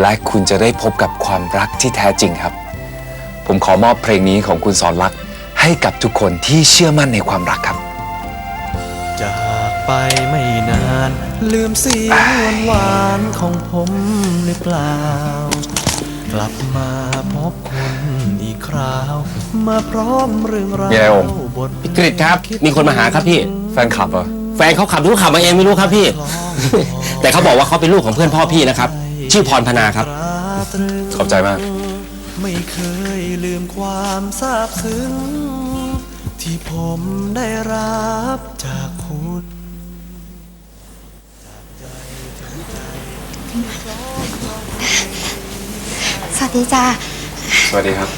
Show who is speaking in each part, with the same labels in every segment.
Speaker 1: และคุณจะได้พบกับความรักที่แท้จริงครับ ผมขอมอบเพลงนี้ของคุณสอนรัก ให้กับทุกคนที่เชื่อมั่นในความรักครับ
Speaker 2: จากไปไม่นาน ลืมเสียงหวานๆของผมหรือเปล่า กลับมาพบคุณอีกคราว มาพร้อมเรื่องราว
Speaker 1: มีอะไรอม
Speaker 2: บท
Speaker 3: พี่กฤษครับ มีคนมาหาครับพี่
Speaker 1: แฟนคลับเหรอ
Speaker 3: แฟนเขาขับรถขับมาเองไม่รู้ครับพี่ แต่เขาบอกว่าเขาเป็นลูกของเพื่อนพ่อพี่นะครับ ชื่อพรพนาครับ
Speaker 2: ราตรึง
Speaker 1: ขอบใจมาก
Speaker 2: ไม่เคยลืมความซาบซึ้ง ที่ผมได้รับจากคุณ
Speaker 4: สวัสดีจ้า
Speaker 1: สวัสดีครับ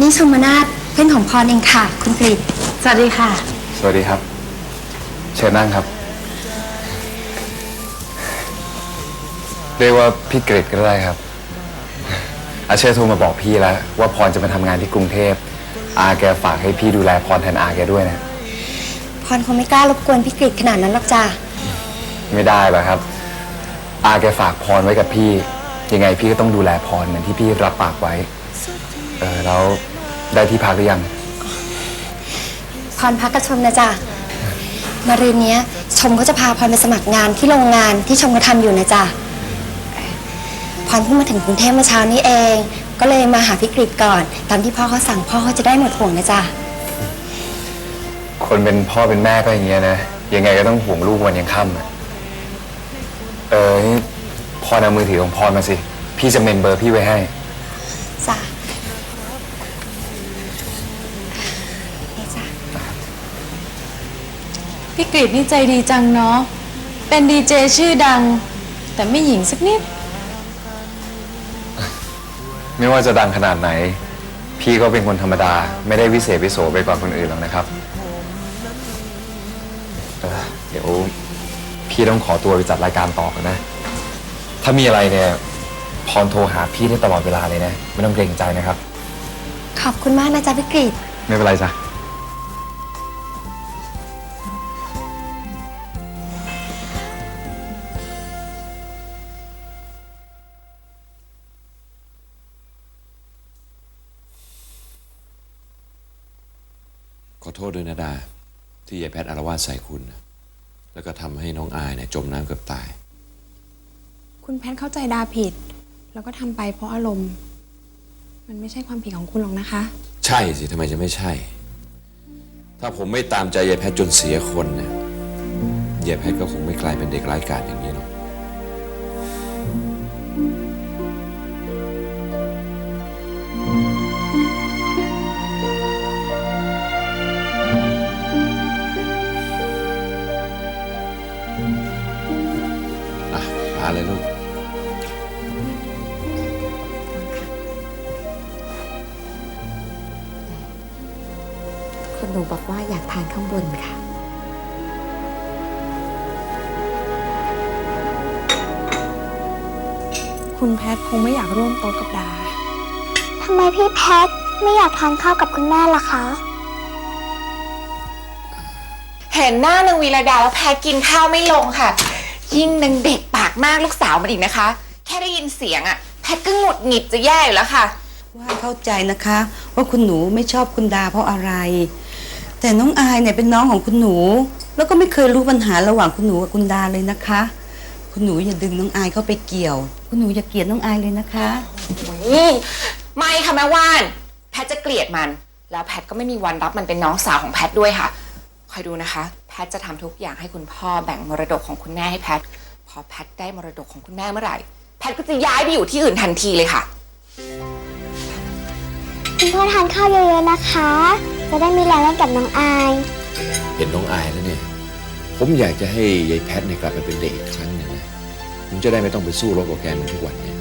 Speaker 4: นี่ชมนาทเพื่อนของพรเองค่ะ คุณกฤษสวัสดีค่ะ
Speaker 1: สวัสดีครับ เชิญนั่งครับ เรียกว่าพี่เกรดก็ได้ครับ อาเชษโทรมาบอกพี่แล้ว ว่าพรจะมาทำงานที่กรุงเทพ อาแกฝากให้พี่ดูแลพรแทนอาแกด้วยนะ
Speaker 4: พรคงไม่กล้ารบกวนพี่กฤษขนาดนั้นหรอกจ้า
Speaker 1: ไม่ได้หรอกครับ อาแกฝากพรไว้กับพี่ ยังไงพี่ก็ต้องดูแลพรเหมือนที่พี่รับปากไว้ เออแล้วได้ที่พักหรือยัง
Speaker 4: พรพักกับชมนะจ้ามารืนเนี้ยชมก็จะพาพรไปสมัครงานที่โรงงานที่ชมก็ทำอยู่นะจ้า พรเพิ่งมาถึงกรุงเทพเมื่อเช้านี้เอง ก็เลยมาหาพี่กฤษก่อน ตามที่พ่อเขาสั่งพ่อเขาจะได้หมดห่วงนะจ้า
Speaker 1: คนเป็นพ่อเป็นแม่ก็อย่างเงี้ยนะยังไงก็ต้องห่วงลูกวันยังค่ำอะเออนี่พรเอามือถือของพรมาสิ พี่จะเมมเบอร์พี่ไว้ให้
Speaker 4: จ้านี่จ้า
Speaker 5: พี่กรีดนี่ใจดีจังเนาะ เป็นดีเจชื่อดัง แต่ไม่หญิงสักนิด
Speaker 1: ไม่ว่าจะดังขนาดไหน พี่ก็เป็นคนธรรมดา ไม่ได้วิเศษวิโสไปกว่าคนอื่นหรอกนะครับเออเดี๋ยวพี่ต้องขอตัวไปจัดรายการต่อกันนะ ถ้ามีอะไรเนี่ยพรโทรหาพี่ได้ตลอดเวลาเลยนะ ไม่ต้องเกรงใจนะครับ
Speaker 4: ขอบคุณมากนะจ๊ะพี่กฤษ
Speaker 1: ไม่เป็นไรจ้ะ
Speaker 6: โทษด้วยนะดา ที่ยายแพทย์อารวาสใส่คุณนะแล้วก็ทำให้น้องอายเนี่ยจมน้ำเกือบตาย
Speaker 7: คุณแพทย์เข้าใจดาผิด แล้วก็ทำไปเพราะอารมณ์ มันไม่ใช่ความผิดของคุณหรอกนะคะ
Speaker 6: ใช่สิทำไมจะไม่ใช่ ถ้าผมไม่ตามใจยายแพทย์จนเสียคนเนี่ยยายแพทย์ก็คงไม่กลายเป็นเด็กร้ายกาจอย่างนี้หรอก อะมาเลยลูก
Speaker 4: คุณหนูบอกว่าอยากทานข้างบนค่ะ
Speaker 7: คุณแพทย์คงไม่อยากร่วมโต๊ะกับดา
Speaker 8: ทำไมพี่แพทไม่อยากทานข้าวกับคุณแม่ล่ะคะ
Speaker 9: เห็นหน้านางวีระดาแล้วแพ้กินข้าวไม่ลงค่ะ ยิ่งนางเด็กปาก มากลูกสาวมันอีกนะคะ แค่ได้ยินเสียงอะแพทก็หงุดหงิดจะแย่อยู่แล้วค่ะ
Speaker 10: ว่าเข้าใจนะคะ ว่าคุณหนูไม่ชอบคุณดาเพราะอะไร แต่น้องอายเนี่ยเป็นน้องของคุณหนู แล้วก็ไม่เคยรู้ปัญหาระหว่างคุณหนูกับคุณดาเลยนะคะ คุณหนูอย่าดึงน้องอายเข้าไปเกี่ยว คุณหนูอย่าเกลียดน้องอายเลยนะคะ
Speaker 9: อืมไม่ค่ะแม่ว่าน แพทจะเกลียดมัน แล้วแพทก็ไม่มีวันรับมันเป็นน้องสาวของแพทด้วยค่ะ คอยดูนะคะ แพทจะทำทุกอย่างให้คุณพ่อแบ่งมรดกของคุณแม่ให้แพท พอแพทได้มรดกของคุณแม่เมื่อไหร่ แพทก็จะย้ายไปอยู่ที่อื่นทันทีเลยค่ะ
Speaker 8: คุณพ่อทานข้าวเยอะๆนะคะ จะได้มีแรงเล่นกับน้องอาย
Speaker 6: เห็นน้องอายแล้วเนี่ย ผมอยากจะให้ยายแพทย์เนี่ยกลับไปเป็นเด็กอีกครั้งหนึ่งนะผมจะได้ไม่ต้องไปสู้รบกับแกเหมือนทุกวันเนี่ย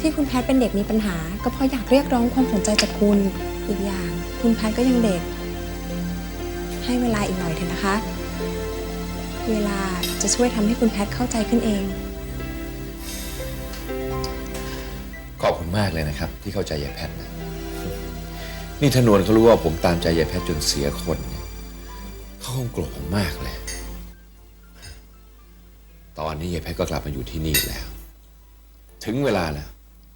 Speaker 7: ที่คุณแพทย์เป็นเด็กมีปัญหา ก็เพราะอยากเรียกร้องความสนใจจากคุณอีกอย่าง คุณแพทย์ก็ยังเด็ก ให้เวลาอีกหน่อยเถอะนะคะ เวลาจะช่วยทำให้คุณแพทย์เข้าใจขึ้นเอง
Speaker 6: ขอบคุณมากเลยนะครับ ที่เข้าใจยายแพทย์นะนี่ธนวนเขารู้ว่าผมตามใจยายแพทย์จนเสียคนเนี่ยเขาคงโกรธผมมากเลยต่ออนนี้ยายแพทก็กลับมาอยู่ที่นี่แล้ว ถึงเวลาแล้ว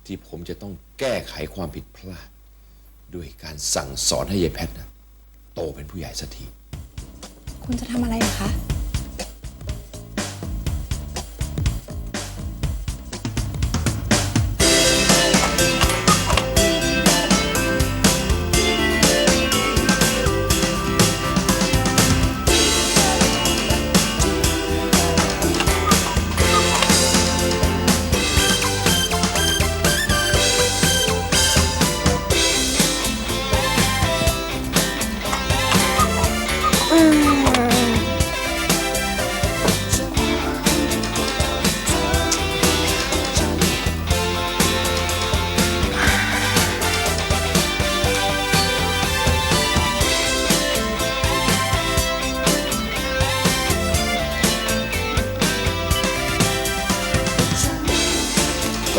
Speaker 6: ที่ผมจะต้องแก้ไขความผิดพลาด ด้วยการสั่งสอนให้ยายแพทนะโตเป็นผู้ใหญ่สักที
Speaker 7: คุณจะทำอะไรเหรอคะ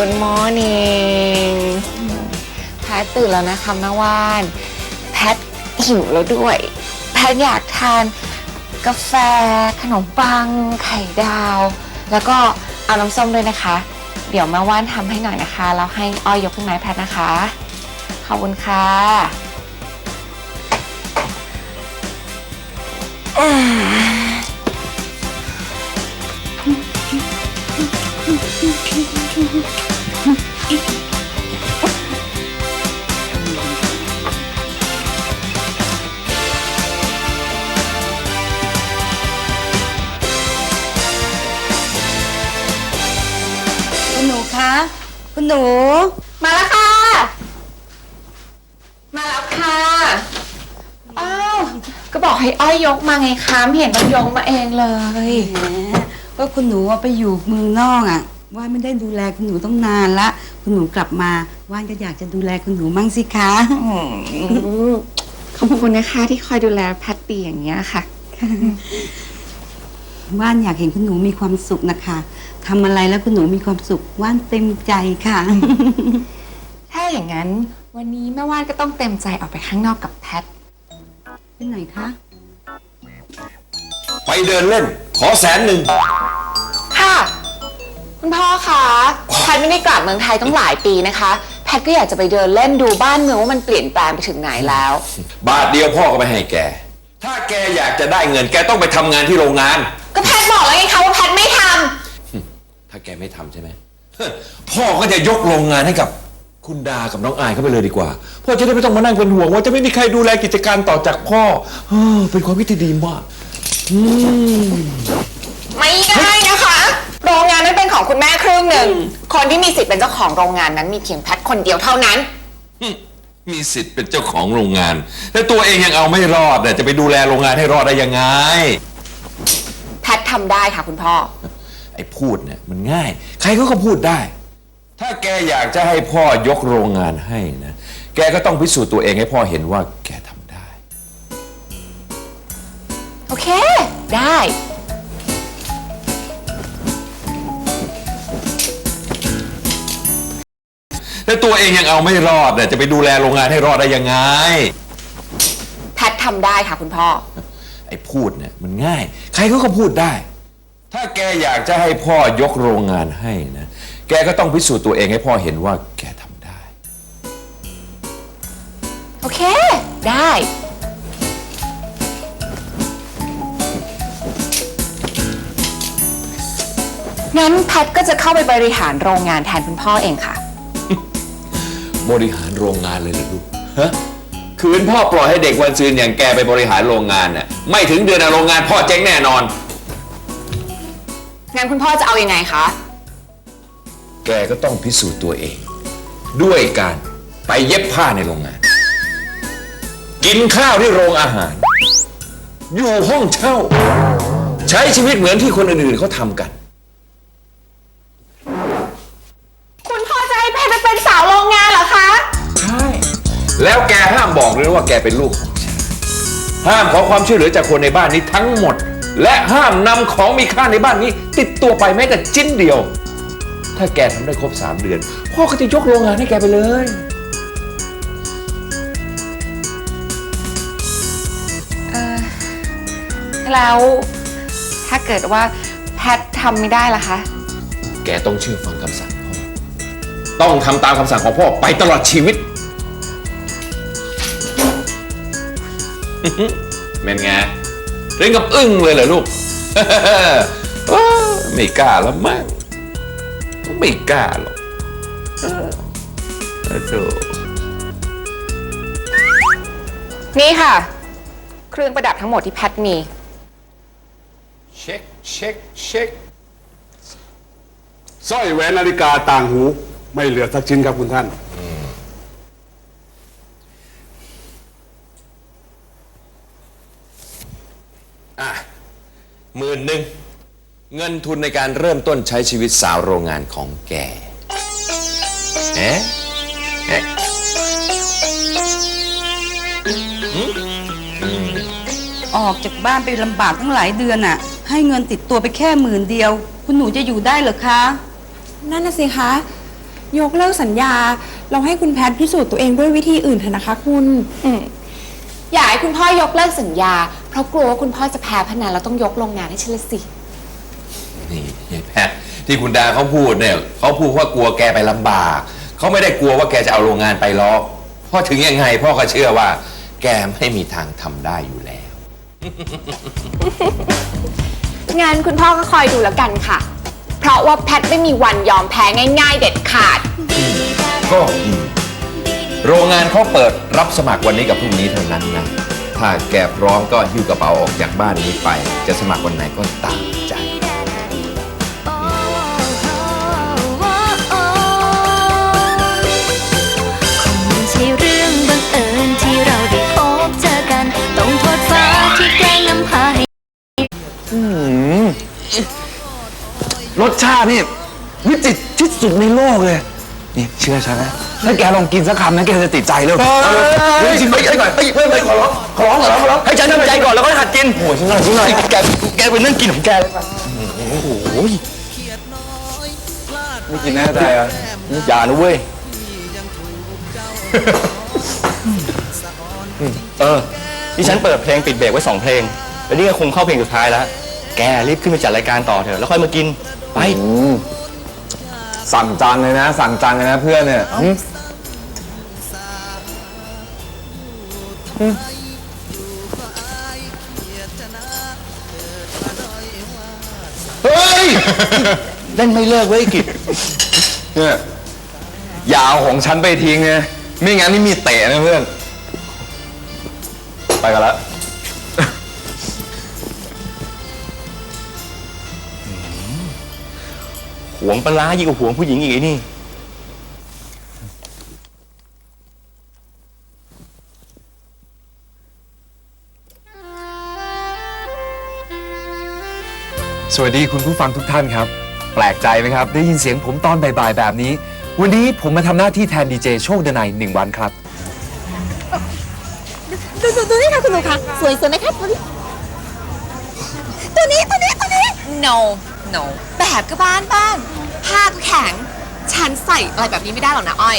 Speaker 9: Good morning แพทตื่นแล้วนะคะแม่ว่าน แพทหิวแล้วด้วย แพทอยากทานกาแฟ ขนมปัง ไข่ดาว แล้วก็เอาน้ำส้มด้วยนะคะ เดี๋ยวแม่ว่านทำให้หน่อยนะคะ แล้วให้อ้อยยกขึ้นมาให้แพทนะคะ ขอบคุณค่ะอ่า
Speaker 10: คุณหนูคะ คุณหนู
Speaker 9: มาแล้วค่ะ มาแล้วค่ะ อ้าว ก็บอกให้อ้อยยกมาไงคะไม่เห็นต้องยกมาเองเลย
Speaker 10: แหมก็คุณหนูอะไปอยู่เมืองนอกอะ ว่านไม่ได้ดูแลคุณหนูต้องนานละ คุณหนูกลับมา ว่านก็อยากจะดูแลคุณหนูมั่งสิคะ
Speaker 9: ขอบคุณนะคะที่คอยดูแลแพทตีอย่างเงี้ยค่ะ
Speaker 10: ว่านอยากเห็นคุณหนูมีความสุขนะคะ ทำอะไรแล้วคุณหนูมีความสุขว่านเต็มใจค่ะ
Speaker 9: ถ้าอย่างนั้น วันนี้แม่ว่านก็ต้องเต็มใจออกไปข้างนอกกับแพท
Speaker 10: เป็นไหนคะ
Speaker 6: ไปเดินเล่น ขอแสนหนึ่ง
Speaker 9: ค่ะ คุณพ่อคะแพทไม่ได้กลับเมืองไทยต้องหลายปีนะคะ แพทก็อยากจะไปเดินเล่นดูบ้านเมืองว่ามันเปลี่ยนแปลงไปถึงไหนแล้ว
Speaker 6: บาทเดียวพ่อก็ไม่ให้แก ถ้าแกอยากจะได้เงินแกต้องไปทำงานที่โรงงาน
Speaker 9: ก็แพทบอกแล้วไงคะว่าแพทไม่ท
Speaker 6: ถ้าแกไม่ทำใช่ไหม พ่อก็จะยกโรงงานให้กับคุณดากับน้องอายเข้าไปเลยดีกว่า พ่อจะได้ไม่ต้องมานั่งเป็นห่วงว่าจะไม่มีใครดูแลกิจการต่อจากพ่อเออเป็นความคิดที่ดีมากอืมำ
Speaker 9: ไม่ได้นะคะ โรงงานนั้นเป็นของคุณแม่ครึ่งหนึ่ง คนที่มีสิทธิ์เป็นเจ้าของโรงงานนั้นมีเพียงแพทคนเดียวเท่านั้น
Speaker 6: มีสิทธิ์เป็นเจ้าของโรงงาน แต่ตัวเองยังเอาไม่รอดเนี่ยจะไปดูแลโรงงานให้รอดได้ยังไง
Speaker 9: แพททำได้ค่ะคุณพ่อ
Speaker 6: ไอ้พูดเนี่ยมันง่าย ใครเขาก็พูดได้ ถ้าแกอยากจะให้พ่อยกโรงงานให้นะแกก็ต้องพิสูจน์ตัวเองให้พ่อเห็นว่าแกทำได้
Speaker 9: โอเค ได้
Speaker 6: แต่ตัวเองยังเอาไม่รอดเนี่ยจะไปดูแลโรงงานให้รอดได้ยังไง
Speaker 9: แพททำได้ค่ะคุณพ่อ
Speaker 6: ไอ้พูดเนี่ยมันง่าย ใครเขาก็พูดได้ ถ้าแกอยากจะให้พ่อยกโรงงานให้นะ แกก็ต้องพิสูจน์ตัวเองให้พ่อเห็นว่าแกทำได้
Speaker 9: โอเค ได้ งั้นแพทก็จะเข้าไปบริหารโรงงานแทนคุณพ่อเองค่ะ
Speaker 6: บริหารโรงงานเลยเหรอลูกฮะคืนพ่อปล่อยให้เด็กวันซืนอย่างแกไปบริหารโรงงานน่ะไม่ถึงเดือนอะโรงงานพ่อเจ๊งแน่นอน
Speaker 9: งั้นคุณพ่อจะเอาอยัางไงคะ
Speaker 6: แกก็ต้องพิสูจน์ตัวเอง ด้วยการไปเย็บผ้าในโรงงาน กินข้าวที่โรงอาหาร อยู่ห้องเช่า ใช้ชีวิตเหมือนที่คนอื่นๆเขาทำกัน
Speaker 9: คุณพ่อจะให้แพทไปเป็นสาวโรงงานเหรอคะ
Speaker 6: ใช่ แล้วแกห้ามบอกเลยนะว่าแกเป็นลูกของฉันห้ามขอความช่วยเหลือจากคนในบ้านนี้ทั้งหมด และห้ามนำของมีค่าในบ้านนี้ ติดตัวไปแม้แต่ชิ้นเดียว ถ้าแกทำได้ครบสามเดือน พ่อก็จะยกโรงงานให้แกไปเลย
Speaker 9: แล้วถ้าเกิดว่าแพทททำไม่ได้ล่ะคะ
Speaker 6: แกต้องเชื่อฟังคำสั่งพ่อ ต้องทำตามคำสั่งของพ่อไปตลอดชีวิต เป็นไง เร่งกับอึ้งเลยเหรอลูกว้าวไม่กล้าแล้วมั้งไม่กล้าหรอกเออเออโธ่
Speaker 9: นี่ค่ะ เครื่องประดับทั้งหมดที่แพทมี
Speaker 6: เช็คเช็คเช็ค
Speaker 11: สร้อยแหวนนาฬิกาต่างหู ไม่เหลือสักชิ้นครับคุณท่าน
Speaker 6: อะ หมื่นหนึ่งเงินทุนในการเริ่มต้นใช้ชีวิตสาวโรงงานของแกเอ๊ะเอ๊ะ
Speaker 10: ออกจากบ้านไปลำบากตั้งหลายเดือนอะให้เงินติดตัวไปแค่หมื่นเดียว คุณหนูจะอยู่ได้เหรอคะ
Speaker 7: นั่นน่ะสิคะ ยกเลิกสัญญา เราให้คุณแพทย์พิสูจน์ตัวเองด้วยวิธีอื่นเถอะนะคะคุณ
Speaker 9: อืมอยากให้คุณพ่อยกเลิกสัญญา เพราะกลัวว่าคุณพ่อจะแพ้พนันแล้วต้องยกโรงงานให้ฉันละสิ
Speaker 6: นี่ยายแพทย์ที่คุณดาเขาพูดเนี่ยเขาพูดว่ากลัวแกไปลำบากเขาไม่ได้กลัวว่าแกจะเอาโรงงานไปล็อกเพราะถึงยังไงพ่อก็เชื่อว่า แกไม่มีทางทำได้อยู่แล้ว
Speaker 9: งานคุณพ่อก็คอยดูแล้วกันค่ะ เพราะว่าแพทไม่มีวันยอมแพ้ง่าย ๆ เด็ดขาด
Speaker 6: ก็ดีโรงงานเขาเปิดรับสมัครวันนี้กับพรุ่งนี้เท่านั้นนะ ถ้าแกพร้อมก็หิ้วกระเป๋าออกจากบ้านนี้ไป จะสมัครวันไหนก็ตามใจ คง
Speaker 12: ไม่ใช่เรื่องบังเอิญที่เราได้พบเจอกัน ต้องโทษฟ้าที่แกล้งนำพาให้
Speaker 1: รสชาตินี่วิจิตรที่สุดในโลกเลย นี่เชื่อฉันนะ ถ้าแกลองกินสักคำนะแกจะติดใจเลยเฮ้ยชิมไปก่อนเฮ้ยเฮ้ยเฮ้ยขอร้องขอร้องขอร้องขอร้องให้ฉันทำใจก่อนแล้วก็หัดกินโอ้ยชิมหน่อยชิมหน่อยแกแกไปนั่งกินของแกเลยป่ะโอ้โหไม่กินแน่ใจอะอย่านะเว้ย
Speaker 13: เออที่ฉันเปิดเพลงปิดเบรกไว้สองเพลง แล้วนี่ก็คงเข้าเพลงสุดท้ายแล้ว แกรีบขึ้นไปจัดรายการต่อเถอะ แล้วค่อยมากิน ไป
Speaker 1: สั่งจังเลยนะ สั่งจังเลยนะเพื่อนเนี่ยหึ
Speaker 13: เฮ้ย เล่นไม่เลิกเว้ยกิจ
Speaker 1: เนี่ยอย่าเอาของฉันไปทิ้งนะไม่งั้นนี่มีเตะนะเพื่อน ไปกันละ
Speaker 13: หวงปลาร้ายิ่งกว่าหวงผู้หญิงอีกไอ้นี่
Speaker 1: สวัสดีคุณผู้ฟังทุกท่านครับ แปลกใจไหมครับ ได้ยินเสียงผมตอนบ่ายๆแบบนี้ วันนี้ผมมาทำหน้าที่แทนดีเจโชคเดนัยหนึ่งวันครับ
Speaker 4: ดูดูดูนี่ค่ะคุณหนูคะสวยสวยไหมคะตัวนี้ตัวนี้ตัวนี้ตัวนี้ no no แบบก็บ้านบ้านผ้าก็แข็ง ฉันใส่อะไรแบบนี้ไม่ได้หรอกนะอ้อย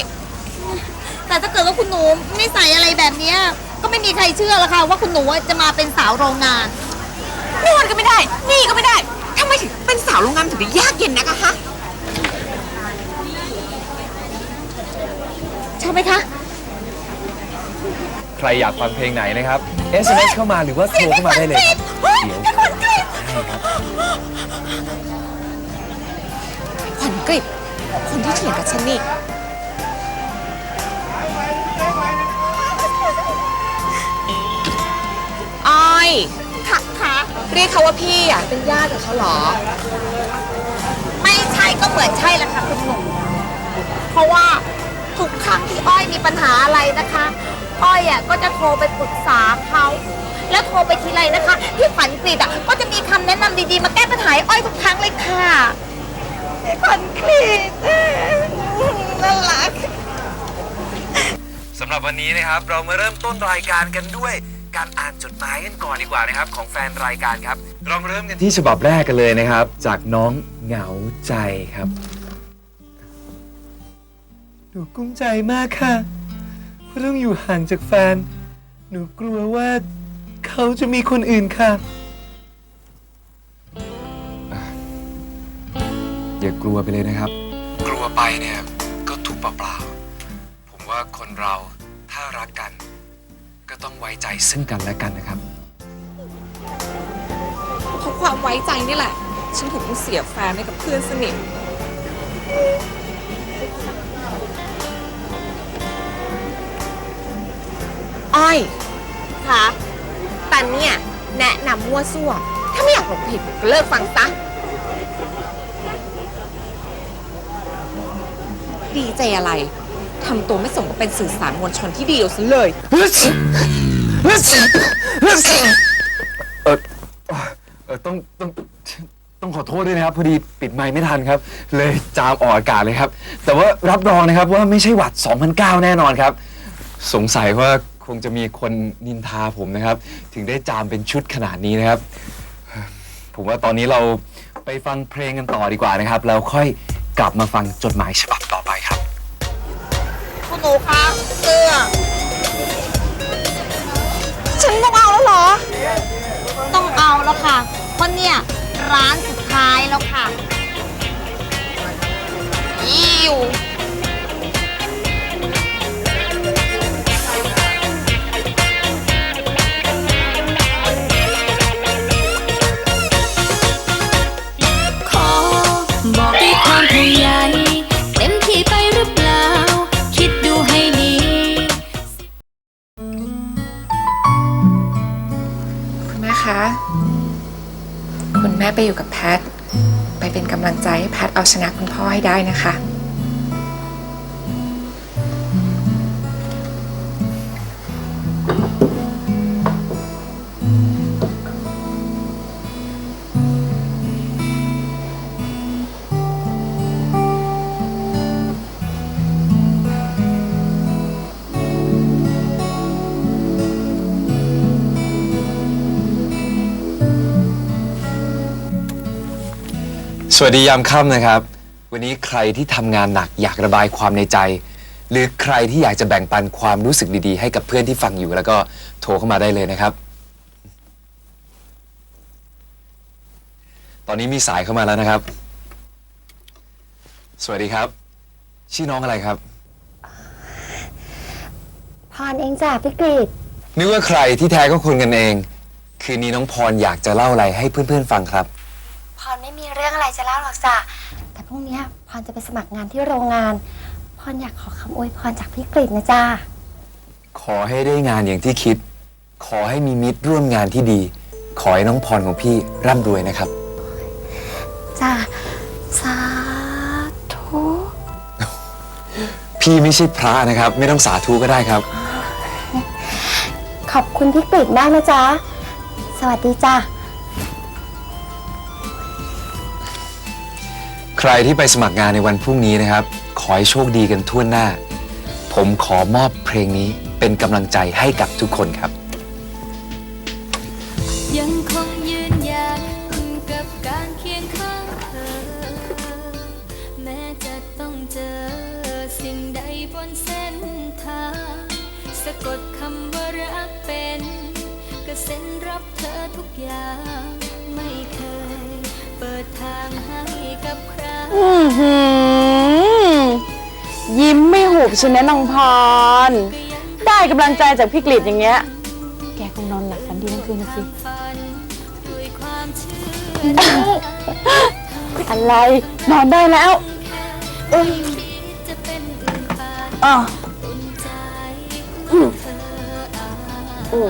Speaker 12: แต่ถ้าเกิดว่าคุณหนูไม่ใส่อะไรแบบเนี้ยก็ไม่มีใครเชื่อละค่ะว่าคุณหนูจะมาเป็นสาวโรงงาน
Speaker 9: นี่วันก็ไม่ได้ นี่ก็ไม่ได้ทำไมถึงเป็นสาวโรงงานถึงได้ยากเย็นนักอะฮะ
Speaker 12: ชอบไหมคะ
Speaker 1: ใครอยากฟังเพลงไหนนะครับ SMS เข้ามาหรือว่าโทรเข้ามาได้เลยครับเดี๋ยว
Speaker 9: ขวัญกริบ ขวัญกริบคนที่เถียงกับฉันนี่อ้อยค่ะค่ะเรียกเขาว่าพี่อะ เป็นญาติกับเขาเหรอ
Speaker 12: ไม่ใช่ก็เหมือนใช่แหละค่ะคุณหนูเพราะว่าทุกครั้งที่อ้อยมีปัญหาอะไรนะคะ อ้อยอะก็จะโทรไปปรึกษาเขา แล้วโทรไปทีไรนะคะพี่ฝันกรีดอะก็ ดีๆ มาแก้ปัญหาให้อ้อยทุกครั้งเลยค่ะพี่ฝันกรีดน่ารัก
Speaker 1: สำหรับวันนี้นะครับเรามาเริ่มต้นรายการกันด้วยการอ่านจดหมายกันก่อนดีกว่านะครับ ของแฟนรายการครับ เรามาเริ่มกันที่ฉบับแรกกันเลยนะครับ จากน้องเหงาใจครับ หนูกุ้มใจมากค่ะเพราะต้องอยู่ห่างจากแฟน หนูกลัวว่าเขาจะมีคนอื่นค่ะ อย่ากลัวไปเลยนะครับ กลัวไปเนี่ย ก็ทุกข์เปล่าๆผมว่าคนเราถ้ารักกัน ก็ต้องไว้ใจซึ่งกันและกันนะครับ
Speaker 9: เพราะความไว้ใจนี่แหละ ฉันถึงต้องเสียแฟนให้กับเพื่อนสนิทอ้อยคะแต่เนี่ยแนะนำมั่วซั่ว ถ้าไม่อยากหลงผิดก็เลิกฟังซะ ดีใจอะไรทำตัวไม่สมกับเป็นสื่อสารมวลชนที่ดีเอาซะเลย
Speaker 1: เออเออต้องต้องต้องขอโทษด้วยนะครับ พอดีปิดไมค์ไม่ทันครับ เลยจามออกอากาศเลยครับ แต่ว่ารับรองนะครับว่าไม่ใช่หวัด2009 แน่นอนครับ สงสัยว่าคงจะมีคนนินทาผมนะครับ ถึงได้จามเป็นชุดขนาดนี้นะครับ ผมว่าตอนนี้เราไปฟังเพลงกันต่อดีกว่านะครับแล้วค่อย กลับมาฟังจดหมายฉบับต่อไปครับ
Speaker 12: คุณหนูคะเสื้อฉันต้องเอาแล้วเหรอ ต้องเอาแล้วค่ะ เพราะเนี่ยร้านสุดท้ายแล้วค่ะ อิว
Speaker 9: แม่ไปอยู่กับแพท ไปเป็นกำลังใจให้แพทเอาชนะคุณพ่อให้ได้นะคะ
Speaker 1: วัสดียามค่ำนะครับ วันนี้ใครที่ทำงานหนักอยากระบายความในใจ หรือใครที่อยากจะแบ่งปันความรู้สึกดีๆ ให้กับเพื่อนที่ฟังอยู่แล้วก็โทรเข้ามาได้เลยนะครับ ตอนนี้มีสายเข้ามาแล้วนะครับ สวัสดีครับ ชื่อน้องอะไรครับ
Speaker 4: พรเองจ้ะพี่กฤษ
Speaker 1: นึกว่าใครที่แท้ก็คุณกันเอง คืนนี้น้องพรอยากจะเล่าอะไรให้เพื่อนๆฟังครับ
Speaker 4: พรไม่มีเรื่องอะไรจะเล่าหรอกจ้ะแต่พรุ่งเนี้ยพรจะไปสมัครงานที่โรงงาน พรอยากขอคำอวยพรจากพี่กฤษนะจ้า
Speaker 1: ขอให้ได้งานอย่างที่คิด ขอให้มีมิตรร่วมงานที่ดี ขอให้น้องพรของพี่ร่ำรวยนะครับ
Speaker 4: จ้าสาธุ
Speaker 1: พี่ไม่ใช่พระนะครับ ไม่ต้องสาธุก็ได้ครับ
Speaker 4: ขอบคุณพี่กฤษมากนะจ๊ะ สวัสดีจ้า
Speaker 1: ใครที่ไปสมัครงานในวันพรุ่งนี้นะครับ ขอให้โชคดีกันทั่วหน้า ผมขอมอบเพลงนี้เป็นกำลังใจให้กับทุกคนครับ
Speaker 5: ยังคงยืนยันกับการเคียงข้างเธอ แม้จะต้องเจอสิ่งใดบนเส้นทาง สะกดคำว่ารักเป็น ก็เส้นรับเธอทุกอย่างไม่เคย ดทางให้กับใคร
Speaker 14: อื้อหือยิ้มไม่หุบใช่ไหมน้องพร ได้กำลังใจจากพี่กฤษอย่างเงี้ย แกคงนอนหลับฝันดีทั้งคืนนะสิ
Speaker 5: ด้วยความเชื่อ
Speaker 14: อะไร นอนได้แล้วเอ้ย
Speaker 5: จะเป็นอื่นไป
Speaker 14: อะ
Speaker 5: อุ่นใจเมื่อเธออา
Speaker 14: อื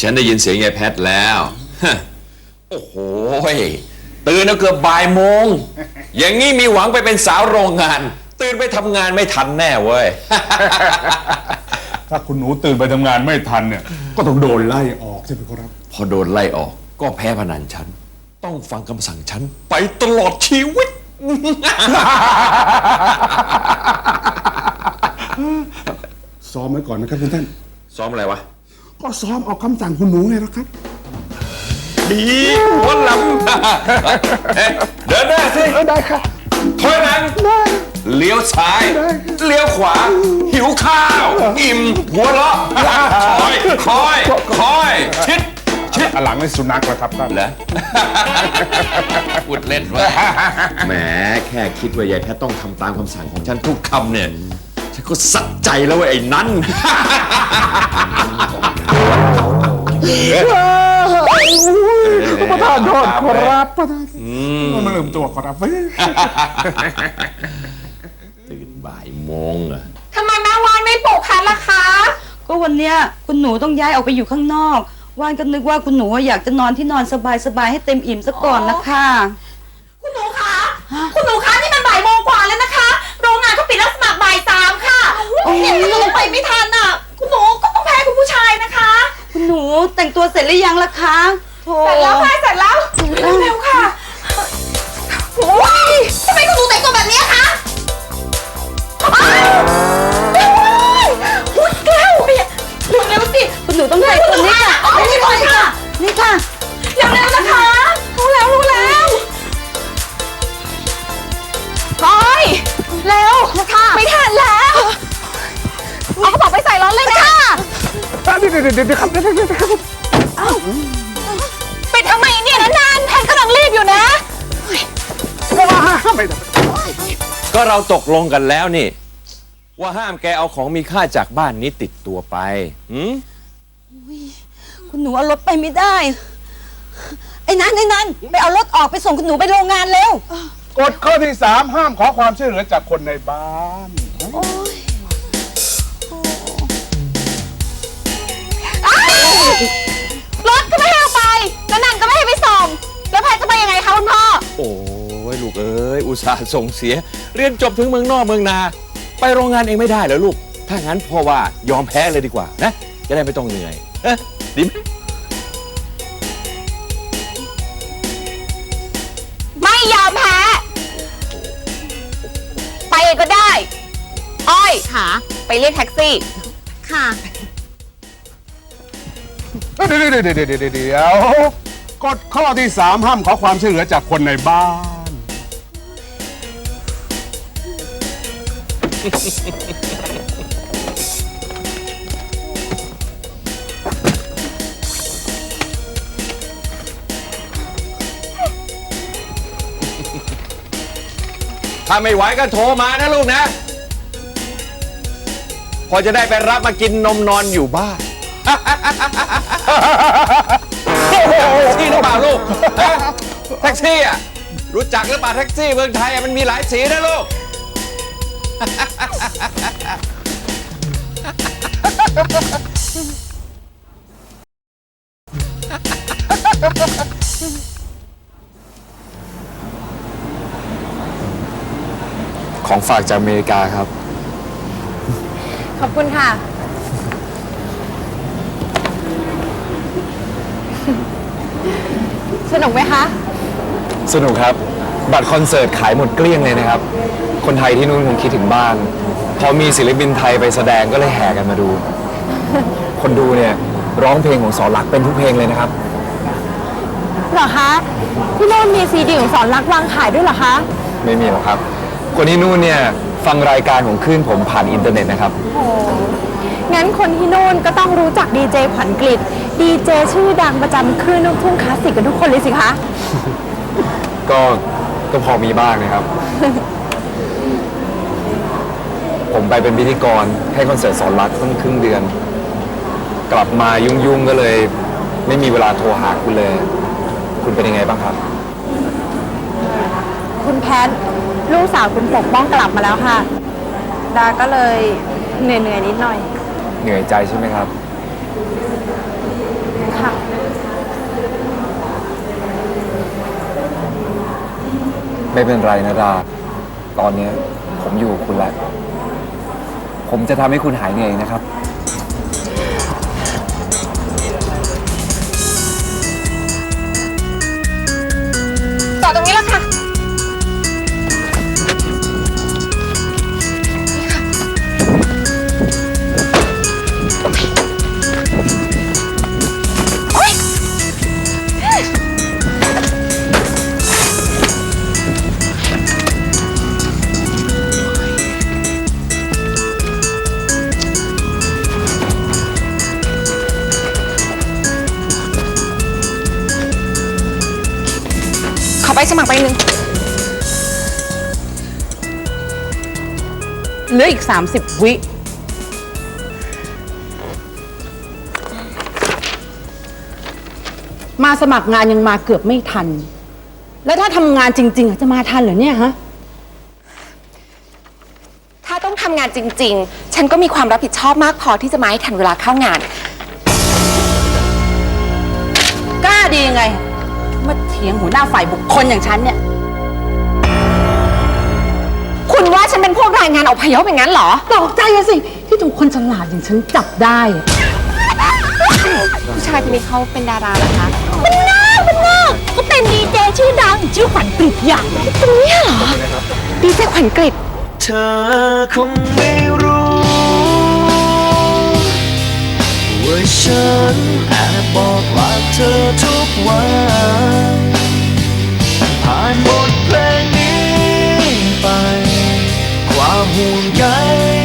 Speaker 6: ฉันได้ยินเสียงยายแพทแล้วฮะโอ้โหยตื่นแล้วเกือบบ่ายโมง อย่างนี้มีหวังไปเป็นสาวโรงงาน ตื่นไปทำงานไม่ทันแน่เว้ย
Speaker 11: ถ้าคุณหนูตื่นไปทำงานไม่ทันเนี่ย ก็ต้องโดนไล่ออกใช่ไหมครับ
Speaker 6: พอโดนไล่ออกก็แพ้พนันฉัน ต้องฟังคำสั่งฉัน ไปตลอดชีวิต
Speaker 11: ซ้อมไว้ก่อนนะครับคุณท่าน
Speaker 6: ซ้อมอะไรวะ
Speaker 11: ก็ซ้อมออกคำสั่งคุณหนูไงล่ะครับ
Speaker 6: ดีหัวลำเอ๊ะเดินหน้าสิ
Speaker 11: ได้ครับ
Speaker 6: ถอยหลังเลี้ยวซ้าย เลี้ยวขวา หิวข้าว อิ่ม หัวเราะคอย คอย คอย ชิด ชิด
Speaker 11: หลังในสุนัขแล้วครับท่าน
Speaker 6: เหรอพูดเล่นวะแหมแค่คิดว่ายายแพทย์ต้องทำตามคำสั่งของฉันทุกคำเนี่ย ฉันก็สักใจแล้วว่าไอ้นั้น
Speaker 11: ประธานโทษครับประธานมันลืมตัวครับ
Speaker 6: ตื่นบ่ายโมงเหรอะ
Speaker 9: ทำไมแม่วานไม่ปลุกคะล่ะคะ
Speaker 10: ก็วันเนี้ยคุณหนูต้องย้ายออกไปอยู่ข้างนอก วานก็นึกว่าคุณหนูอยากจะนอนที่นอนสบายๆให้เต็มอิ่มซะก่อนนะคะ
Speaker 12: คุณหนูคะ คุณหนูคะนี่ ค่ะเนี่ยถ้าเราไปไม่ทันอะ คุณหนูก็ต้องแพ้คุณผู้ชายนะคะ
Speaker 10: คุณหนูแต่งตัวเสร็จหรือยังล่ะคะโธ่
Speaker 12: เสร็จแล้วค่ะเสร็จแล้ว เร็วๆค่ะโอ้ยทำไมคุณหนูแต่งตัวแบบนี้คะอ้าวเร็วเลยอุ๊ยแก้วเร็วๆสิ
Speaker 10: คุณหนูต้องใส่ตัวนี้ค่ะ
Speaker 12: อ๋อนี่ก่อนค่ะ
Speaker 10: นี่ค่ะ
Speaker 12: เร็วๆนะคะ รู้แล้วรู้แล้วพลอยเร็วค่ะ ไม่ทันแล้ว เอากระเป๋าไปใส่รถเลยค่ะ
Speaker 11: เดี๋ยวเดี๋ยวเดี๋ยวครับเดี๋ยวเดี๋ยวครับ
Speaker 12: ปิดทำไมเนี่ยนานๆแพนกำลังรีบอยู่นะ
Speaker 11: ไม่ได้
Speaker 6: ก็เราตกลงกันแล้วนี่ ว่าห้ามแกเอาของมีค่าจากบ้านนี้ติดตัวไปหืม
Speaker 10: คุณหนูเอารถไปไม่ได้ ไอ้นั้นไอ้นั้นไปเอารถออกไปส่งคุณหนูไปโรงงานเร็ว
Speaker 11: กฎข้อที่สามห้ามขอความช่วยเหลือจากคนในบ้าน
Speaker 12: ร แล้วนันก็ไม่ให้ไปส่ง แล้วแพนจะไปยังไงคะคุณพ่อ
Speaker 6: โอ้ยลูกเอ้ยอุตส่าห์ส่งเสีย เรียนจบถึงเมืองนอกเมืองนา ไปโรงงานเองไม่ได้เหรอลูก ถ้างั้นพ่อว่ายอมแพ้เลยดีกว่านะ จะได้ไม่ต้องเหนื่อยเอ๊ะดีไหม
Speaker 12: ไม่ยอมแพ้ ไปเองก็ได้ อ้อยค่ะ ไปเรียกแท็กซี่ ค่ะ
Speaker 11: เดี๋ยวเดี๋ยวเดี๋ยวเดี๋ยวเดี๋ยวกฎข้อที่สามห้ามขอความช่วยเหลือจากคนในบ้าน
Speaker 6: ถ้าไม่ไหวก็โทรมานะลูกนะ พอจะได้ไปรับมากินนมนอนอยู่บ้าน แท็กซี่หรือเปล่าลูกฮะแท็กซี่อะ รู้จักหรือเปล่าแท็กซี่เมืองไทยอะมันมีหลายสีนะลูก
Speaker 1: ของฝากจากอเมริกาครับ
Speaker 14: ขอบคุณค่ะ สนุกไหมคะ
Speaker 1: สนุกครับ บัตรคอนเสิร์ตขายหมดเกลี้ยงเลยนะครับ คนไทยที่นู่นคงคิดถึงบ้าน พอมีศิลปินไทยไปแสดงก็เลยแห่กันมาดู คนดูเนี่ยร้องเพลงของสอนรักเป็นทุกเพลงเลยนะครับ
Speaker 14: เหรอคะที่โน่นมีซีดีของสอนรักวางขายด้วยเหรอคะ
Speaker 1: ไม่มีหรอกครับ คนที่นู่นเนี่ยฟังรายการของคลื่นผมผ่านอินเทอร์เน็ตนะครับ
Speaker 14: งั้นคนที่โน่นก็ต้องรู้จักดีเจขวัญกฤษดีเจชื่อดังประจำคลื่นลูกทุ่งคลาสสิกกันทุกคนเลยสิคะ
Speaker 1: ก็ก็พอมีบ้างนะครับ ผมไปเป็นพิธีกรให้คอนเสิร์ตสอนรักตั้งครึ่งเดือน กลับมายุ่งๆก็เลย ไม่มีเวลาโทรหาคุณเลย คุณเป็นยังไงบ้างครับ
Speaker 14: คุณแพทลูกสาวคุณปกป้องกลับมาแล้วค่ะ ดาก็เลยเหนื่อยๆนิดหน่อย
Speaker 1: อ เหนื่อยใจใช่ไหมครับ
Speaker 12: ค่ะ
Speaker 1: ไม่เป็นไรนะดา ตอนเนี้ยผมอยู่กับคุณแล้ว ผมจะทำให้คุณหายเหนื่อยนะครับ
Speaker 9: ลือ
Speaker 14: อีก 30 วิมาสมัครงานยังมาเกือบไม่ทัน แล้วถ้าทำงานจริงๆอะจะมาทันเหรอเนี่ยฮะ
Speaker 9: ถ้าต้องทำงานจริง ๆ ฉันก็มีความรับผิดชอบมากพอที่จะมาให้ทันเวลาเข้างาน
Speaker 14: กล้าดียังไง มาเถียงหัวหน้าฝ่ายบุคคลอย่างฉันเนี่ย
Speaker 9: คุณว่าฉันเป็นพวกรายงานอพยพอย่างนั้นเหรอ
Speaker 14: ตกใจอะสิ ที่ถูกคนฉลาดอย่างฉันจับได้อะ
Speaker 9: ผู้ชายคนนี้เขาเป็นดาราเหรอคะ
Speaker 12: มันน่ามันน่าเขาเป็นดีเจชื่อดัง ชื่อขวัญกริบอย่าง
Speaker 9: ตรงนี้เหรอ ดีเจขวัญกริด
Speaker 15: เธอคงไม่รู้ว่าฉันแอบบอกรักเธอทุกวันผ่านบทเพลง ห่วงใย